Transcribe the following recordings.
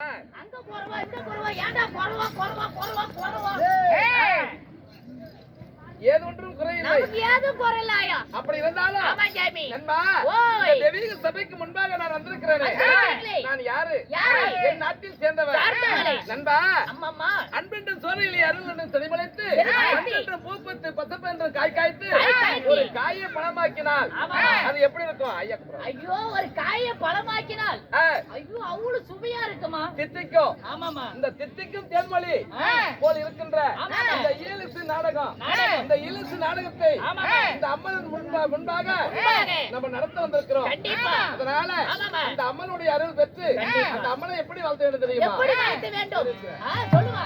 அங்க போறவா இங்க போறவா ஏன்டா போறவா போறவா போறவா போறவா? ஏதொன்றும் குறையில்லை ஏதும் குறையில்லாயா அப்படி இருந்தாலும் ஆமா ஜாமி நண்பா ஓய். இந்த தெய்வீக சபைக்கு முன்பாக நான் வந்திருக்கிறேனே. நான் யாரு யாரு? என் நாட்டில் சேர்ந்தவன். நண்பா அம்மம்மா அன்பென்ற சோறையிலே அருள் என்று செடிமலைத்து. அன்பென்ற பூப்பத்து பசப்பு என்று காய் காய்த்து காய் காய்த்து. ஒரு காயை பழமாக்கினால். அது எப்படி இருக்கும் ஐயா ஐயோ ஒரு காயை பழமாக்கினால் ஐயோ அவ்வளவு சுவையா இருக்குமா தித்திக்கும் ஆமாமா இந்த தித்திக்கும் தேன்மொழி. போல் இருக்கின்ற. இந்த ஈலிசு நாடகம் இந்த ஈலிசு நாடகத்தை. இந்த அம்மன் முன்பா முன்பாக முன்பாக. நம்ம நடத்த வந்திருக்கிறோம். அதனால. அந்த அம்மனுடைய அருள் பெற்று. அந்த அம்மனை எப்படி வளர்த்த வேண்டும் தெரியுமா சொல்லுவா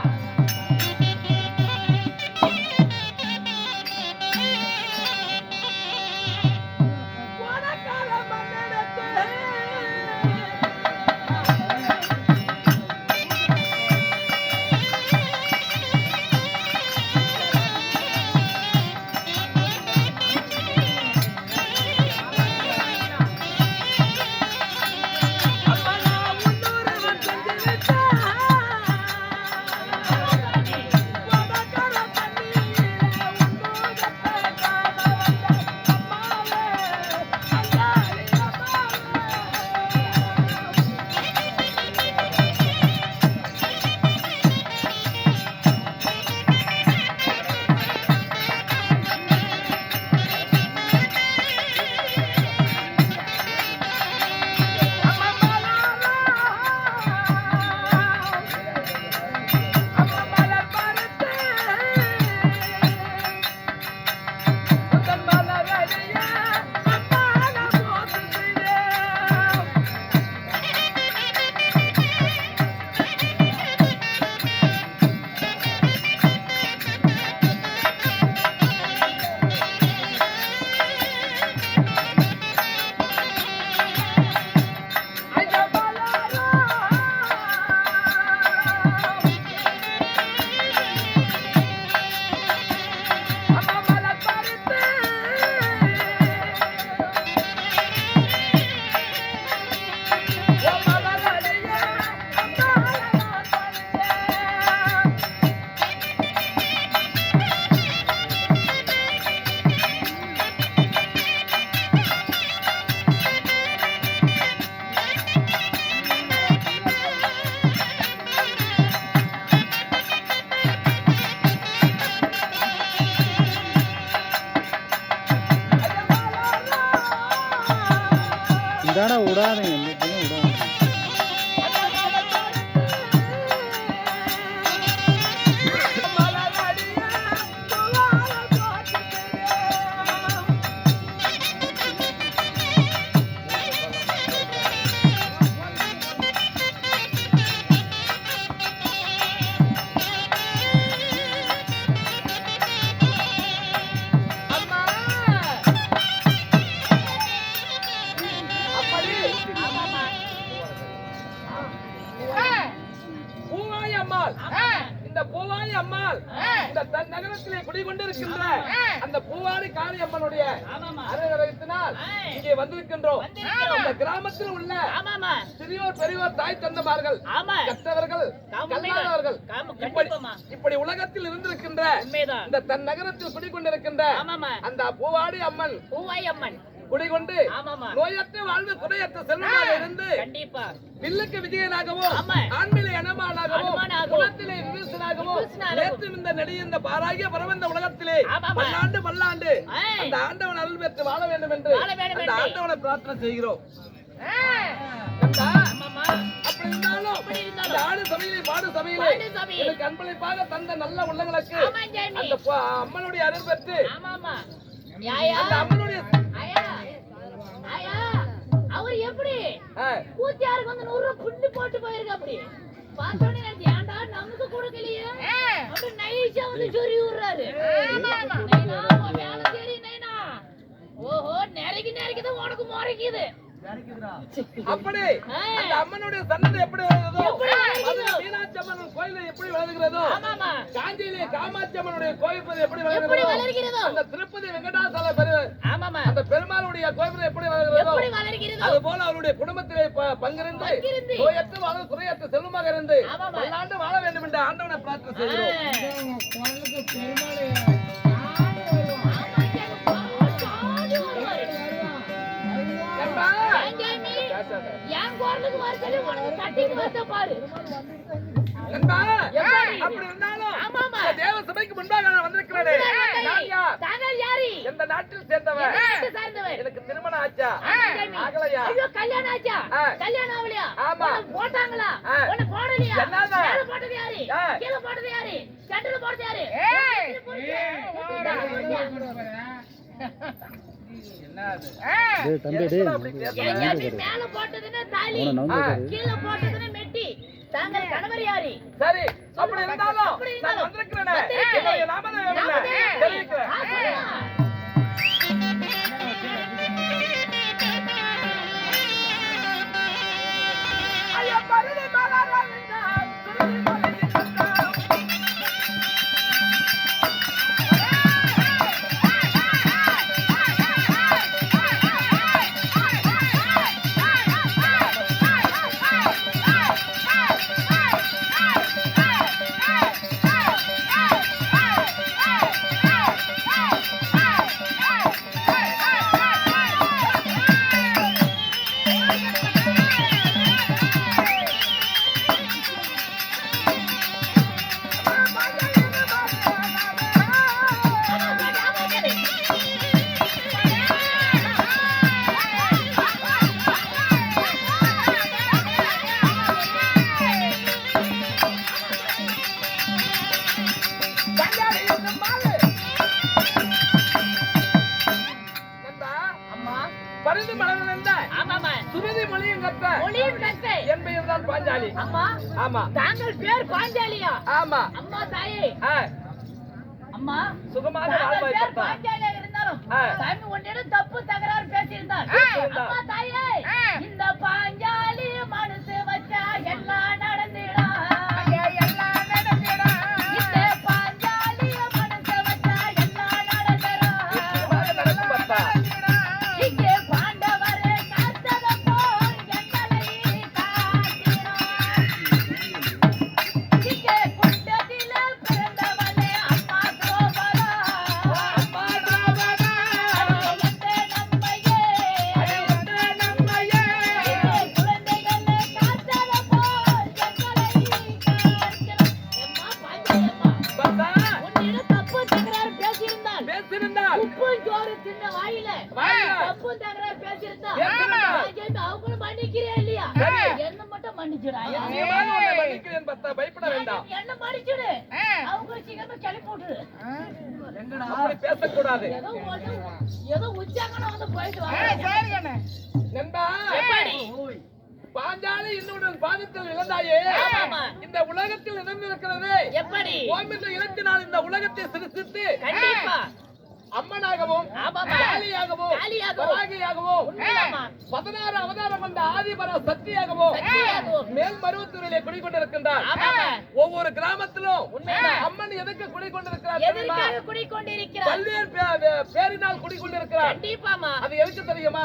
காளி அம்மனுடைய ஆ. இங்கே வந்திருக்கின்றோம். இந்த கிராமத்தில் உள்ள ஆமாமா சிறியோர் பெரியோர் தாய் தந்தமார்கள் கற்றவர்கள் கல்லாதவர்கள் இப்படி உலகத்தில் இருந்திருக்கின்ற இந்த தன் நகரத்தில் குடிகொண்டிருக்கின்ற ஆமாமா அந்த பூவாடி அம்மன் பூவாய் அம்மன். குடிகொண்டு நோயற்ற வாழ்வு குறையற்ற செல்வமாக இருந்து வில்லுக்கு விஜயனாகவும் ஆமா. ஆண்மிலை அனுமானாகவும், குலத்திலே விபீஷனாகவும், நேற்று இந்த நெடிய இந்த பாராகிய பரவந்த உலகத்திலே. பல்லாண்டு பல்லாண்டு. அந்த ஆண்டவன் அருள் பெற்று வாழ வேண்டும் என்று அந்த. ஆண்டவனை பிரார்த்தனை செய்கிறோம் அப்படி இருந்தாலும். இந்த ஆடு சபையிலே பாடு சபையிலே. எனக்கு அன்பளிப்பாக தந்த நல்ல உள்ளங்களுக்கு அந்த அம்மனுடைய அருள் பெற்று அந்த அம்மனுடைய அவர் எப்படி? கூத்தியாருக்கு வந்து நூறு ரூபாய் புண்ணு போட்டு போயிருக்க அப்படி. பார்த்தோன்னே ஏன்டா நமக்கு கொடுக்கலையே? அப்படி நைஸா வந்து சொறி விடுறாரு. வேலை தெரியும் நைனா. ஓஹோ நெருக்கி நெருக்கிதான் உனக்கு முறைக்குது. அப்படி. அந்த அம்மனுடைய சன்னதி எப்படி மீனாட்சி அம்மன் கோயில எப்படி வளர்கிறதோ ஆமாமா. காஞ்சியிலே காமாட்சி அம்மனுடைய கோயில் எப்படி எப்படி வளர்கிறதோ அந்த திருப்பதி வெங்கடாசல அந்த பெருமாளுடைய கோயில் எப்படி வளர்கிறதோ அது போல அவருடைய குடும்பத்திலே பங்கிருந்து. நோயற்ற வாழ குறையற்ற செல்வமாக இருந்து. பல்லாண்டு வாழ வேண்டும் என்று ஆண்டவனை பிரார்த்தனை செய்கிறோம். குரலுக்கு வரச்சலே உனக்கு கட்டிக்கு வருத பாரு ஏன்பா? எப்படி? அப்படி இருந்தாலும் ஆமாமா. தேவ சபைக்கு முன்பாக நான் வந்திருக்கிறேனே நான் யார்? தாங்கள் யாரு எந்த நாட்டில் சேர்ந்தவன் நாட்டை சார்ந்தவர் எனக்கு திருமணம் ஆச்சா. ஆகலையா ஐயோ கல்யாணம் ஆச்சா. கல்யாணம் ஆகலையா ஆமா. போட்டாங்களா. உனக்கு போடலையா என்னது? மேல போட்டது யாரு. கீழே போட்டது யாரு சென்டர்ல போட்டது யாரு தாங்கள் கணவர் யாரு? சரி அப்படி இருந்தாலும் நான் வந்திருக்கிறேனே? நாமதேவன். தெரிவிக்கிறேன் ஆமா. தாங்கள் பேர் பாஞ்சாலியா? ஆமா. அம்மா தாயே. அம்மா சுகமாக வாழ்வாய் பாஞ்சாலியாக இருந்தாலும். சாமி உன்னிடம் தப்பு தகராறு பேசியிருந்தார். அம்மா தாயே பதினாறு அவதாரம் கொண்ட ஆதிபர சக்தியாகவும், மேல் மருவத்தூரிலே குடிக்கொண்டிருக்கின்றார். ஒவ்வொரு கிராமத்திலும். அம்மன் எதுக்கு குடிக்கொண்டிருக்கிறார் குடிக்கொண்டிருக்கிறார் பல்வேறு பேரினால் குடிக்கொண்டிருக்கிறார் அது எதுக்கு தெரியுமா?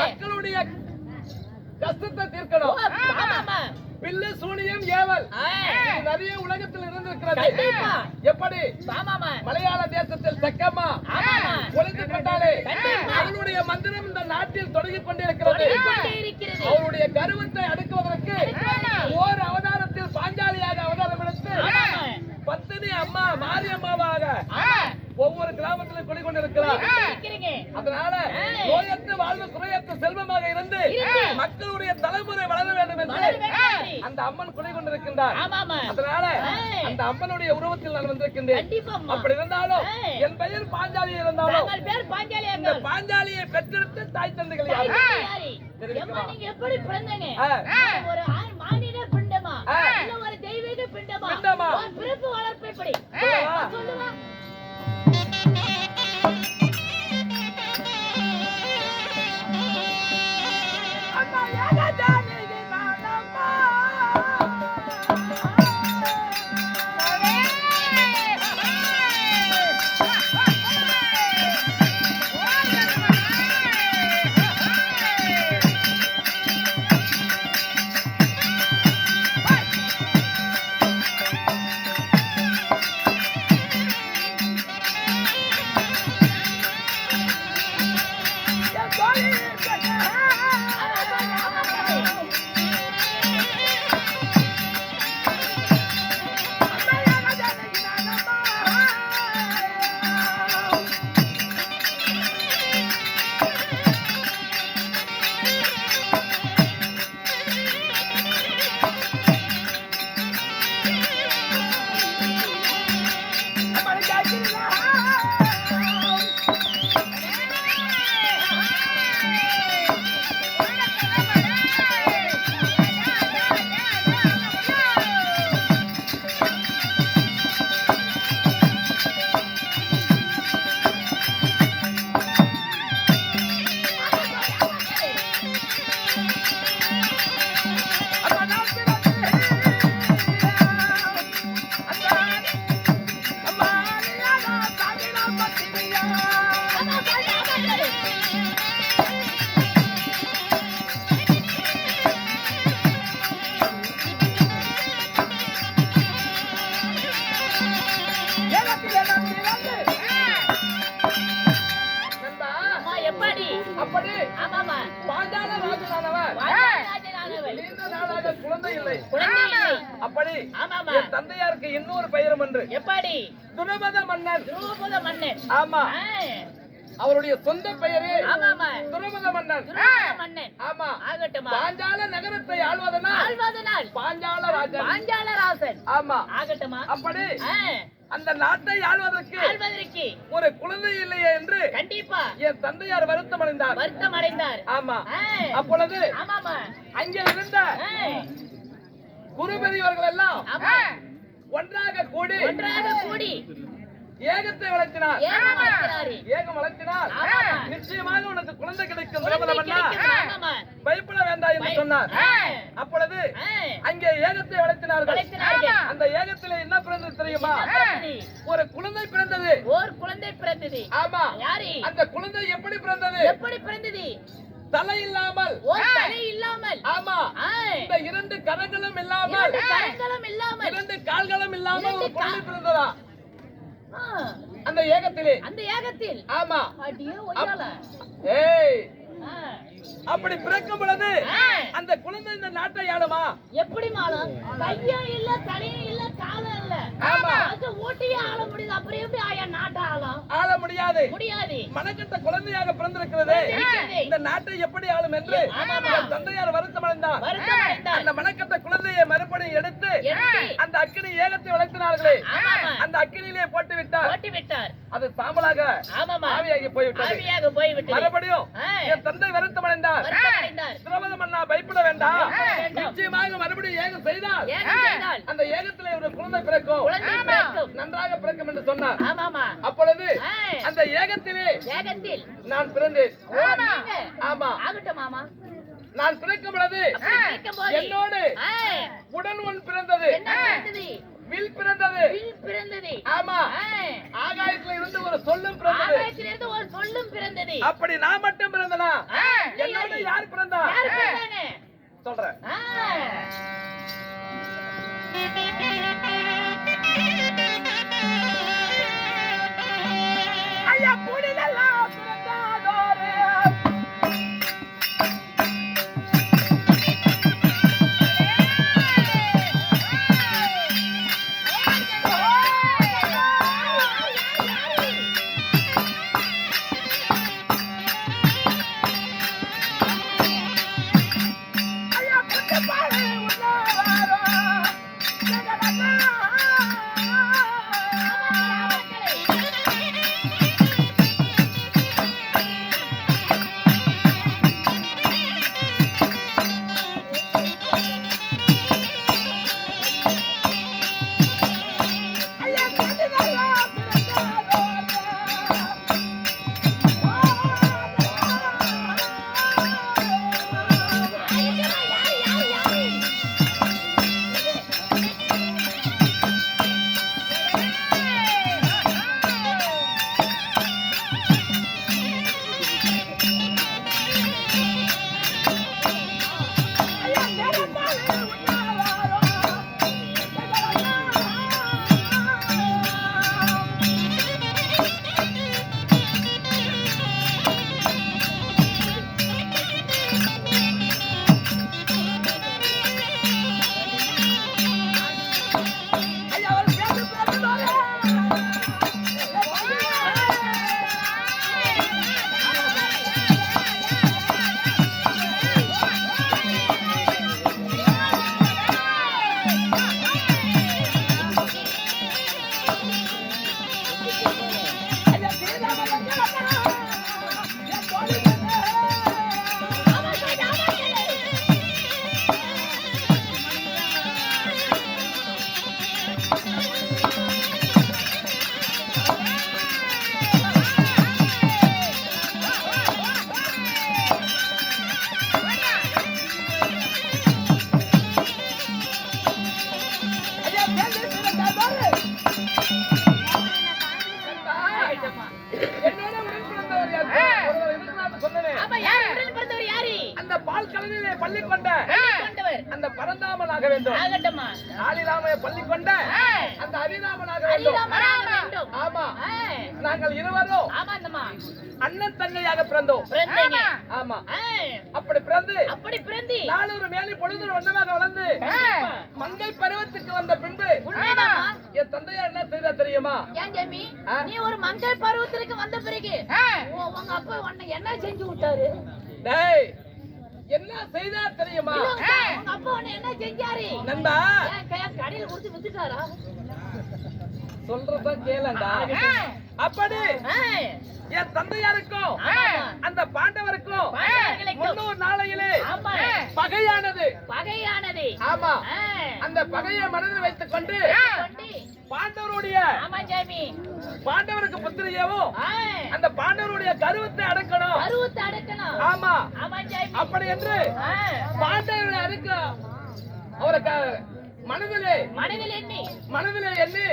மக்களுடைய கஷ்டத்தை தீர்க்கணும். பில்லு சூனியம் ஏவல் நிறைய உலகத்தில் இருந்திருக்கிறது. எப்படி மலையாள தேசத்தில் செக்கம்மா ஆமாமா ஒளிந்து கொண்டாலே. அவளுடைய மந்திரம் இந்த நாட்டில் தொடங்கிக் கொண்டிருக்கிறது அவருடைய கருவத்தை அடுக்குவதற்கு. ஓர் அவதாரத்தில் பாஞ்சாலியாக அவதாரம் எடுத்து. பத்தினி அம்மா மாரியம்மாவாக ஒவ்வொரு கிராமத்திலும் குடிக்கொண்டிருக்கிறார் அதனால. நோயற்ற வாழ்வு குறையற்ற செல்வமாக இருந்து. மக்களுடைய தலைமுறை வளர வேண்டும் என்று. அந்த அம்மன் குடி கொண்டிருக்கின்றார். அதனால. அந்த அம்மனுடைய உருவத்தில் நான் வந்திருக்கின்றேன். அப்படி இருந்தாலும். என் பெயர் பாஞ்சாலி இருந்தாலும் இந்த. பாஞ்சாலியை பெற்றெடுத்த தாய் தந்தைகள் நீங்க எப்படி பிறந்தீங்க. ஒரு மானிட பிண்டமா. இல்ல ஒரு தெய்வீக பிண்டமா? பிறப்பு வளர்ப்பு எப்படி? சொல்லவா? ஆகட்டுமா? பாஞ்சால நகரத்தை ஆள்வதனால் ஆழ்வாதனால் பாஞ்சால ராஜன் பாஞ்சாலராசன். ஆமா. ஆகட்டுமா? அப்படி ஆ, அந்த நாட்டை ஆழ்வதற்கு ஒரு குழந்தை இல்லையே என்று கண்டிப்பா. என் தந்தையார் வருத்தம் அடைந்தார் வருத்தம் அடைந்தார் ஆமா அப்பொழுது அங்கே இருந்த குரு பெரியவர்கள் எல்லாம் ஒன்றாக கூடி ஒன்றாக கூடி ஏகத்தை வளர்த்தினார் ஏகம் வளர்த்தினார் நிச்சயமாக உனக்கு குழந்தை கிடைக்கும் பயப்பட வேண்டாம் என்று சொன்னார். அப்பொழுது அங்கே ஏகத்தை வளர்த்தினார்கள். அந்த ஏகத்திலே என்ன பிறந்தது தெரியுமா. ஒரு குழந்தை பிறந்தது. ஓர் குழந்தை பிறந்தது. ஆமா யாரு? அந்த குழந்தை எப்படி பிறந்தது? எப்படி பிறந்தது? தலை இல்லாமல் தலை இல்லாமல் ஆமா இந்த இரண்டு கரங்களும் இல்லாமல். கரங்களும் இல்லாமல். இரண்டு கால்களும் இல்லாமல் ஒரு குழந்தை பிறந்ததா? அந்த ஏகத்திலே. அந்த ஏகத்தில். ஆமா. ஏய். அப்படி பிறக்கும் பொழுது அந்த குழந்தை இந்த நாட்டை ஆளுமா? எப்படி மாலம் கையும் இல்ல தலையும் இல்ல காலும் ஆள முடியுது. மனக்கட்ட குழந்தையாக பிறந்திருக்கிறது. இந்த நாட்டை எப்படி ஆளும் என்று தந்தையார் வருத்தம் அடைந்தார் வருத்தம் அடைந்தார் அந்த மனக்கட்ட குழந்தையை மறுபடியும் எடுத்து அந்த அக்கினி ஏகத்தை வளர்த்தினார்களே. அந்த அக்கினியிலே போட்டு விட்டார் அது ஆமாமா ஆவியாகி போய்விட்டது. மறுபடியும் என் தந்தை வருத்தம் அடைந்தார் வருத்தம் அடைந்தார் திரௌபதி மன்னா பயப்பட வேண்டாம். நிச்சயமாக மறுபடியும் ஏகம் செய்தால். அந்த ஏகத்திலே ஒரு குழந்தை பிறக்கும். குழந்தை நன்றாக பிறக்கும் என்று சொன்னார். அப்பொழுது அந்த ஏகத்திலே ஏகத்தில். நான் பிறந்தேன். ஆமா. ஆகட்டும் மாமா. நான் பிறக்கும் பொழுது என்னோடு உடன் ஒன் பிறந்தது. வில் பிறந்தது. வில் பிறந்தது. ஆமா. ஆகாயத்துல இருந்து ஒரு சொல்லும் பிறந்தது. ஆகாயத்திலிருந்து ஒரு சொல்லும் பிறந்தது. அப்படி நான் மட்டும் பிறந்தனா? என்னோட யார் பிறந்தா? சொல்றேன். Oh, வேண்டும். ஆலிராமைய பள்ளி கொண்ட அந்த அரிராமனாக வேண்டும். ஆமா. நாங்கள் இருவரும் அண்ணன் தங்கையாக பிறந்தோம். ஆமா. அப்படி பிறந்து அப்படி பிறந்தி. நானூறு மேலே பொழுது வண்ணமாக வளர்ந்து மங்கை பருவத்துக்கு வந்த தந்தையார் என்ன செய்தா தெரியுமா? ஏன் ஜெமி? ஆ? நீ ஒரு மங்கை பருவத்திற்கு வந்த பிறகு உங்க அப்பா உன்னை என்ன செஞ்சு விட்டாரு? டேய் என்ன செய்தா தெரியுமா? அப்பா உன்னை என்ன செஞ்சாரு? நண்பா! கடையில கொடுத்து வித்துட்டாரா? சொல்றத கேளண்டா அப்படி என் தந்தையாருக்கும். அந்த பாண்டவருக்கும் முன்னூறு நாளையிலே. பகையானது. பகையானது. ஆமா. அந்த பகையை மனதில் வைத்துக் கொண்டு. பாண்டவருடைய பாண்டவருக்கு புத்திரியவும் அந்த பாண்டவருடைய கருவத்தை அடக்கணும். பருவத்தை அடக்கணும். ஆமா. அப்படி என்று பாண்டவரை அடக்க அவரை மனதிலே மனதில் எண்ணி. மனதிலே எண்ணி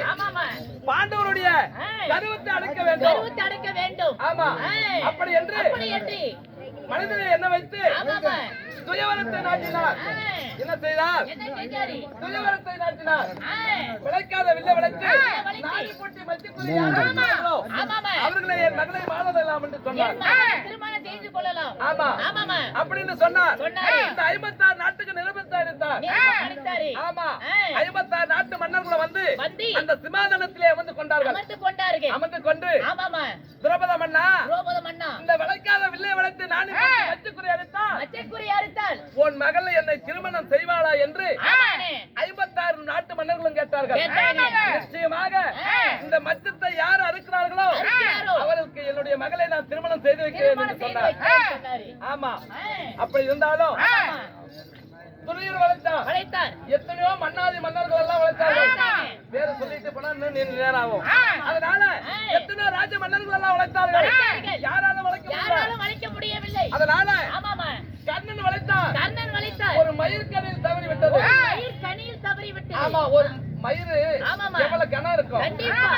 பாண்டவருடைய. கருவத்தை அடக்க வேண்டும். பருவத்தை அடக்க வேண்டும். ஆமா. அப்படி என்று அப்படி என்று மனதிலே என்ன வைத்து துயவரத்தை நாட்டினார். என்ன செய்தார்? துயவரத்தை நாட்டினார். விளைக்காத வில்ல விளைத்து. நாடி போட்டி மத்திக்குரிய அவர்களை என் மகளை வாழலாம் என்று சொன்னார். திருமணம் செய்து கொள்ளலாம். ஆமா. ஆமாமா அப்படின்னு சொன்னார். இந்த ஐம்பத்தாறு நாட்டுக்கு நிருபத்தை அளித்தாரு. ஆமா. ஐம்பத்தாறு நாட்டு மன்னர்களை வந்து வந்து அந்த சிமாதனத்திலே அமர்ந்து கொண்டார்கள். அமர்ந்து கொண்டார்கள். அமர்ந்து கொண்டு திரௌபத மன்னா திரௌபத மன்னா. இந்த விளைக்காத வில்லை வளைத்து நானி மச்சுக்குரிய அடித்தார் மச்சக்குறி அறுத்தால் உன் மகள் என்னை திருமணம் செய்வாளா என்று ஐம்பத்தாறு நாட்டு மன்னர்களும் கேட்டார்கள். நிச்சயமாக. இந்த மச்சத்தை யார் அறுக்கிறார்களோ அறுக்கிறாரோ? அவருக்கு என்னுடைய மகளை நான் திருமணம் செய்து வைக்கிறேன் என்று சொன்னார். ஆமா. அப்படி இருந்தாலும். துணியூர் வளைத்தான் வளைத்தார். எத்தனையோ மன்னாதி மன்னர்கள் எல்லாம் வளைத்தார்கள். பேரு சொல்லிட்டு போனா இன்னும் நேரம் ஆகும். அதனால ஏய். எத்தனை ராஜ மன்னர்கள் எல்லாம் வளைத்தார்கள். யாராலும் வளைக்க யாராலும் வளைக்க முடியவில்லை. அதனால கண்ணன் வளைத்தான் கண்ணன் வளைத்தார். ஒரு மயிர்கனில் தவறி விட்டது மயிர் கனியில் தவறி விட்டது ஆமா ஒரு ஆமாமா. எவ்வளவு கனம் இருக்கும். கண்டிப்பா.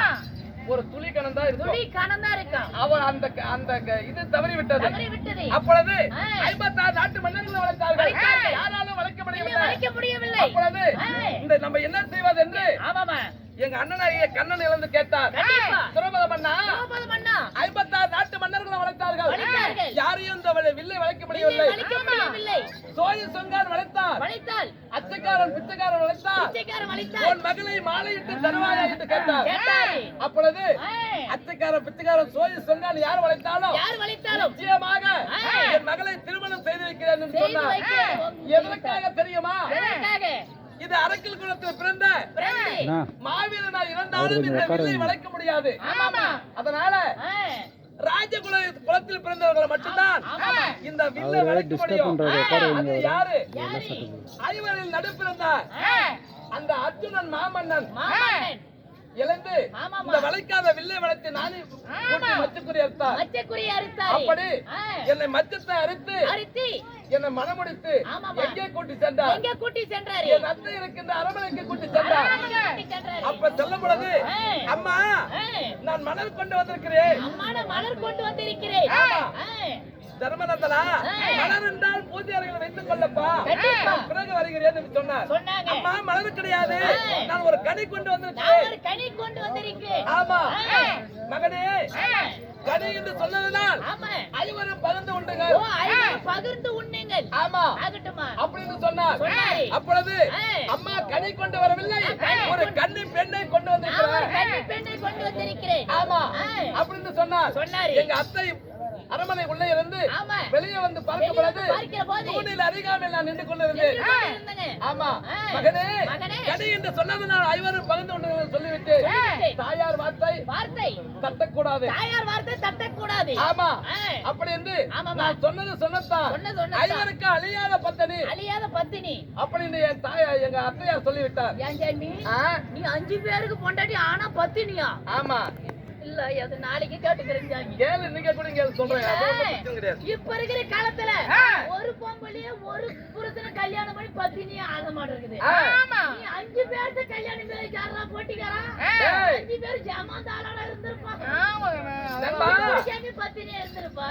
ஒரு துளி கணந்தா இருக்கும். துளி கணந்தா இருக்கும். அவள் அந்த அந்த இது தவறி விட்டது தவறி விட்டது அப்பொழுது 56 நாட்டு மன்னர்கள் வளர்த்தார்கள். யாராலும் வளர்க்க முடியவில்லை. வளர்க்க முடியவில்லை. அப்பொழுது இந்த நம்ம என்ன செய்வது என்று ஆமாமா. எங்க அண்ணனாகிய கண்ணன் இழந்து கேட்டார். திருமணம் பண்ணா திருமணம் பண்ணா யாரையும் இந்த வளை- வில்லை வளைக்க இல்லை, முடியவில்லை. சோழி சொங்கான் வளைத்தார் வளைத்தால் அச்சக்காரன் பிச்சைக்காரன் வளைத்தால் உன் மகளை மாலையிட்டு தருவாயா என்று கேட்டார். கேட்டாரு. அப்பொழுது அச்சக்காரன் பிச்சைக்காரன் சோழி சொங்கான் யார் வளைத்தாலும் யார் வளைத்தாலும் நிச்சயமாக. என் மகளை திருமணம் செய்து வைக்கிறேன் என்று சொன்னார். எதற்காக தெரியுமா? எதற்காக? இது அரக்கல் குலத்தில் பிறந்த மாவீரனா இருந்தாலும் இந்த வில்லை. வளைக்க முடியாது. ஆமாமா அதனால ராஜகுல குலத்தில் பிறந்தவர்கள் மட்டும்தான். இந்த வில்லை வளைக்க முடியும். யாரு? ஐவரில் நடுப்பிறந்தார். அந்த அர்ஜுனன் மாமன்னன். ஆமாமா. இந்த வளைக்காத வில்லை வளைத்து நானே மச்சுக்குறி அறுத்தார். மச்சக்குறி அறுத்தாரு. அப்படி என்னை மச்சத்தை அறுத்து அறுத்தி. என்னை மனமுடித்து. எங்கே கூட்டி சென்றார்? எங்க கூட்டி சென்றாரு? என் அத்தை இருக்கின்ற அரமனைக்கு கூட்டி சென்றார். அப்ப சொல்லும் பொழுது. அம்மா நான் மணல் கொண்டு வந்திருக்கிறேன். அம்மான மலர் கொண்டு வந்திருக்கிறேன். தர்மநந்தனா. மலர் என்றால் பூஜை அறைகளை வைத்துக் கொள்ளப்பா. பிறகு வருகிறேன் சொன்னார். அம்மா மலர் கிடையாது. நான் ஒரு கனி கொண்டு நான் வந்திருக்கிறேன் ஒரு கனி கொண்டு வந்திருக்கிறேன். ஆமா. மகனே கனி என்று சொன்னதுனால் ஆமா. ஐவரும் பகிர்ந்து உண்டுங்க ஓ ஐவரும் பகிர்ந்து உண்ணுங்கள். ஆமா. அப்படின்னு சொன்னார். அப்பொழுது. அம்மா கனி கொண்டு வரவில்லை. ஒரு கன்னி பெண்ணை கொண்டு வந்திருக்கிறேன் பெண்ணை கொண்டு வந்திருக்கிறேன். ஆமா. அப்படின்னு சொன்னாரு. எங்க அத்தை அரமனை உள்ளே இருந்து ஆமா. வெளியே வந்து பார்க்கும் பொழுது தூணில் அருகாமையில் நான் நின்று கொண்டிருந்தேன். ஆமா. மகனே. கனி என்று சொன்னது நான் ஐவரும் பகிர்ந்து கொண்டு சொல்லிவிட்டு. தாயார் வார்த்தை வார்த்தை தட்டக்கூடாது தாயார் வார்த்தை தட்டக்கூடாது ஆமா. அப்படி என்று. நான் சொன்னது சொன்னதான். ஐவருக்கு அழியாத பத்தனி அழியாத பத்தினி அப்படின்னு என் தாயா எங்க அத்தையார் சொல்லிவிட்டார் நீ அஞ்சு பேருக்கு பொண்டாட்டி ஆனா பத்தினியா ஆமா இல்ல அது நாளைக்கு கேட்டுக்கிறேன் ஜாமி கேளு நீங்க கூட கேளு சொல்றேன். இப்ப இருக்கிற காலத்துல ஒரு பொம்பளைய ஒரு புருஷனை கல்யாணம் பண்ணி பத்தினியே ஆக மாட்டேங்குது. நீ அஞ்சு பேர்த்த கல்யாணம் பண்ணி யாரா போட்டிக்காரா. அஞ்சு பேர் ஜமாந்தாளா இருந்திருப்பான் நண்பா. ஜாமி பத்தினியா இருந்திருப்பா?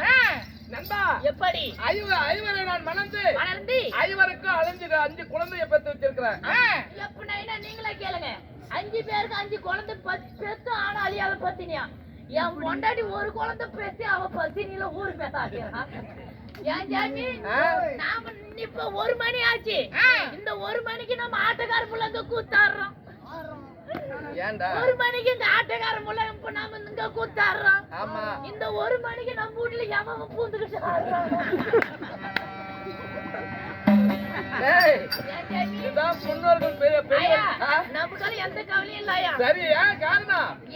நண்பா. எப்படி? ஐவர் ஐவரை நான் மணந்து வளர்ந்து ஐவருக்கும் அழிஞ்சு அஞ்சு குழந்தைய பெற்று வச்சிருக்கிறேன். எப்படின்னா நீங்களே கேளுங்க. அஞ்சு பேருக்கு அஞ்சு குழந்தை பத்- பெத்து ஆனா அழியாத பத்தினியா? என் பொண்டாட்டி ஒரு குழந்தை பெத்து அவ பத்தினியில ஊரு பேசாக்கிறான் ஏன் ஜாமி. நாம இப்ப ஒரு மணி ஆச்சு. இந்த ஒரு மணிக்கு நம்ம ஆட்டக்கார புள்ள அங்க கூத்தாடுறோம் ஒரு மணிக்கு இந்த ஆட்டக்காரன் முள்ள இப்ப நாம இங்க கூத்தாடுறோம். இந்த ஒரு மணிக்கு நம்ம வீட்டுல எவன் பூந்துக்கிட்டு ஆடுறான்?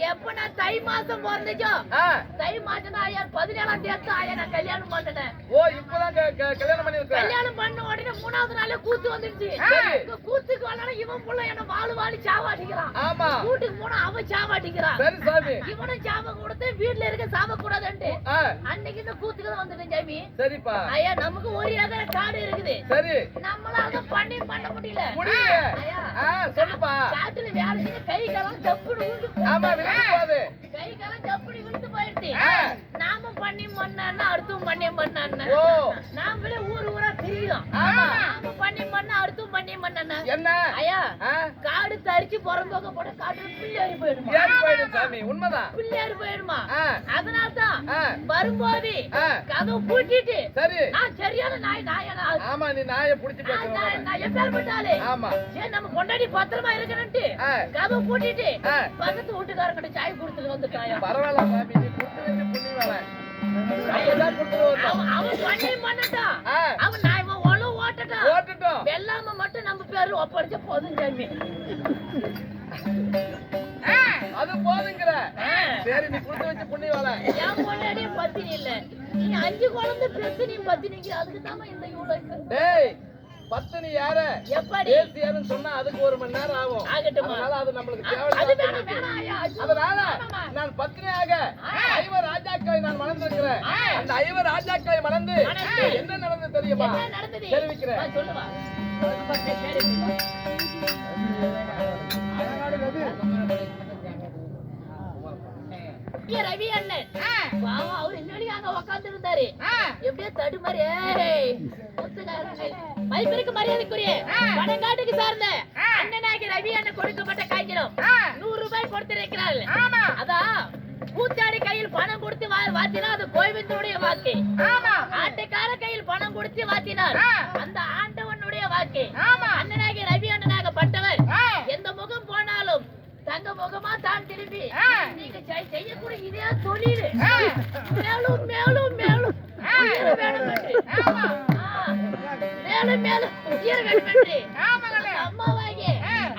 எப்ப நான் தை மாசம் பிறந்துச்சோ தை மாசம் ஐயா பதினேழாம் தேதி ஐயா நான் கல்யாணம் பண்ணிட்டேன். ஓ இப்பதான் கல்யாணம் பண்ணி வைக்கிறேன் கல்யாணம் பண்ண உடனே மூணாவது நாளே கூத்து வந்துருச்சு. கூத்துக்கு வந்தாலும் இவன் புள்ள என்ன வாழு வாழி சாவாட்டிக்கிறான். ஆமா. வீட்டுக்கு போனா அவன் சாவாட்டிக்கிறான். சரி சாமி. இவனும் கொடுத்து வீட்டுல இருக்க கூடாதுன்ட்டு ஆ. அன்னைக்கு இந்த கூத்துக்கு தான் வந்துட்டேன் ஜாமி சரிப்பா. ஐயா நமக்கு ஒரு ஏக்கர் காடு இருக்குது. சரி. நம்மளால பண்ணி பண்ண முடியல. முடியல. ஐயா ஆ சொல்லுப்பா. காட்டுல வேலை செஞ்சு கை காலம் விழுந்து ஆமா கை காலம் விழுந்து போயிடுச்சு. நாம பண்ணி பண்ணா அடுத்தும் பண்ணி பண்ணா நாமளே ஊர் ஊரா திரியும். ஆமா. நாம பண்ணி பண்ண அடுத்தும் பண்ணி பண்ணா என்ன? ஐயா காடு தரிச்சு புறம்போக்க போட காட்டுல பிள்ளையாரி போயிடுமா? போயிடும் சாமி உண்மைதான். பிள்ளையாரி போயிடுமா? அதனால தான் வரும்போது கதவு பூட்டிட்டு சரி. நான் சரியான நாய் நாயனா ஆமா நீ நாயை புடிச்சு நான் பேசுற நான் நான் எப்பேற்பட்டாலே ஆமா. சரி நம்ம கொண்டாடி பத்திரமா இருக்கணும்ட்டு கதவு பூட்டிட்டு. பக்கத்து வீட்டுக்காரங்கிட்ட சாய் கொடுத்துட்டு வந்துட்டாயா? பரவாயில்ல நீ வச்சு புண்ணி வேலை. வந்தோம். அவன் பண்ணி பண்ணட்டான் அவன் நான் இவன் ஒழு ஓட்டட்டான் ஓட்டுட்டோம். வெள்ளாம மட்டும் நம்ம பேரு ஒப்படைச்ச போதும் சாமி. அது போதுங்கிற. சரி நீ புட்டு வச்சு புண்ணி வேலை. என் முன்னாடியே பத்தினி இல்ல. நீ அஞ்சு குழந்தை பெத்து நீ பத்தினிக்கு அதுக்கு தாமா இந்த இவ்வளவு டேய் பத்தினி யார? எப்படி? தேசியாருன்னு சொன்னா அதுக்கு ஒரு மணி நேரம் ஆகும். ஆகட்டுமா. அதனால அது நம்மளுக்கு அது தேவை வேணாம் வேணாம் ஐயா அது அதனால. நான் பத்னியாக ஐவ ராஜாக்களை நான் மணந்திருக்கிறேன். அந்த ஐவ ராஜாக்களை மணந்து. என்ன நடந்து தெரியுமா? தெரிவிக்கிறேன். ஐயா, ரவி அண்ணன். பாவம் அவர் அங்க உட்கார்ந்து இருந்தாரு எப்படியோ ஏய், முத்துக்காரர்கள். மதிப்பிற்கு மரியாதைக்குரிய பணங்காட்டுக்கு சார்ந்த அண்ணனாகி ரவி அண்ணன் கொடுக்கப்பட்ட காய்ச்சலும் நூறு ரூபாய் கொடுத்திருக்கிறார்கள் அதான் கூத்தாடி கையில் பணம் கொடுத்து வா- வாத்தினா அது கோவிந்தனுடைய வாக்கு ஆட்டுக்கார கையில் பணம் கொடுத்து வாத்தினார். அந்த ஆண்டவனுடைய வாக்கு அண்ணனாகி ரவி தங்க முகமா தான் திரும்பி. நீங்க செய்- செய்யக்கூடிய இதே தொழில். மேலும் மேலும் மேலும். ஆ, மேலும் மேலும் உயர வேண்டும் என்று. அம்மாவாகிய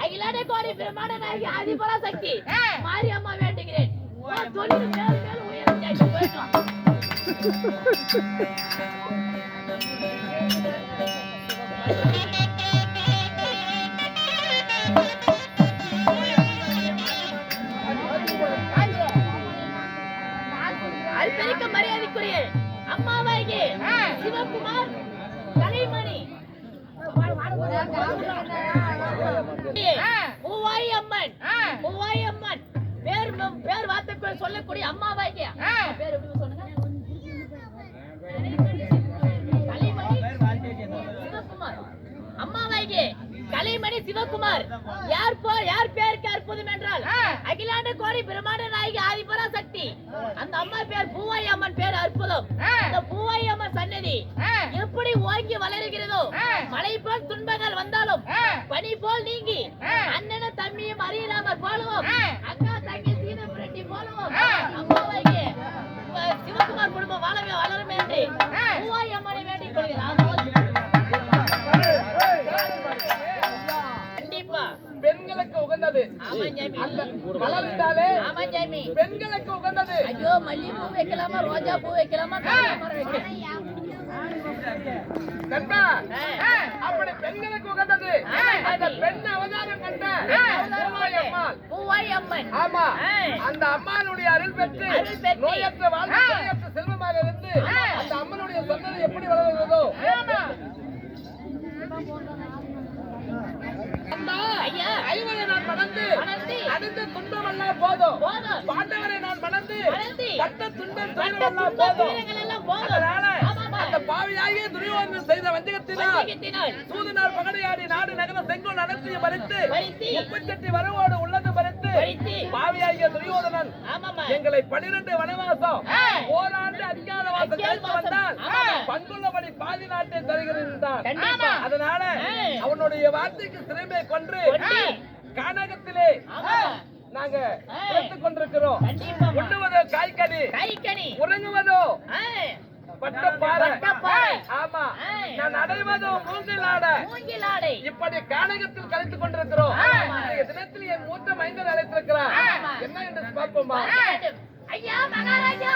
அகிலாண்ட கோடி பிரமாணனாகி ஆதிபரா சக்தி மாரி அம்மா வேண்டுகிறேன். தொழில் மேலும் மேலும் உயரம் செய்து போயிட்டோம் அம்மாவாகிய சிவகுமார் கலைமணி. அம்மன் அம்மன் பேர் பேர் வார்த்தை சொல்லக்கூடிய அம்மாவாகிய பேர் எப்படி கலைமணி சிவகுமார். யார் யார் பேருக்கு அற்புதம் என்றால் அகிலாண்ட கோடி பிரம்மாண்ட நாயகி ஆதிபரா சக்தி. அந்த அம்மா பேர் பூவாயி அம்மன் பேர் அற்புதம். அந்த பூவாயி அம்மன் சன்னதி எப்படி ஓங்கி வளருகிறதோ மழை போல் துன்பங்கள் வந்தாலும் பனி போல் நீங்கி அண்ணனும் தம்பியும் அறியலாமல் போலுவோம் அக்கா தங்கி சீன புரட்டி போலுவோம் அம்மாவாகிய உங்க சிவகுமார் குடும்பம் வாழவே வளரும் என்று மலர்ந்தாலே பெண்களுக்கு உகந்தது ஐயோ மல்லிகைப்பூ வைக்கலாமா ரோஜா பூ வைக்கலாமா. அப்படி பெண்களுக்கு உகந்தது. அந்த பெண் அவதாரம் கண்ட. பூவாய் அம்மன் ஆமா. அந்த அம்மானுடைய அருள் பெற்று. நோயற்ற நோயற்ற செல்வமாக இருந்து அந்த அம்மனுடைய சந்ததி எப்படி வளர்கிறதோ அம்மா, ஐயா. ஐவரை நான் மணந்து. அடைந்த துன்பமெல்லாம் போதும் போதும். பாண்டவரை நான் மணந்து. பட்ட துன்பம் துயரங்கள் எல்லாம் போதும். அதனால. அந்த பாவியாகிய துரியோதனன் செய்த வஞ்சகத்தினால் சூதுநாள் பகடையாடி நாடு நகர செங்கோல் அனைத்தையும் பறித்து. முப்பத்தெட்டு வரவோடு உள்ளது பறித்து. பாவியாகிய துரியோதனன் எங்களை பனிரெண்டு வனவாசம். ஓராண்டு அஞ்ஞாத வாசம் கழித்து. வந்தால். பங்குள்ளபடி பாதி நாட்டை தருகிறேன். அதனால. அவனுடைய வார்த்தைக்கு கொன்று கொன்று. கானகத்திலே நாங்க கொண்டிருக்கிறோம் உண்ணுவதோ காய்கறி? கைக்கணி உறங்குவதோ? இப்படி கானகத்தில் கலைத்துக் கொண்டிருக்கிறோம் தினத்தில் என் மூத்த மைந்தர் அழைத்திருக்கிறார். என்ன என்று பார்ப்போமா? ஐயா மகாராஜா.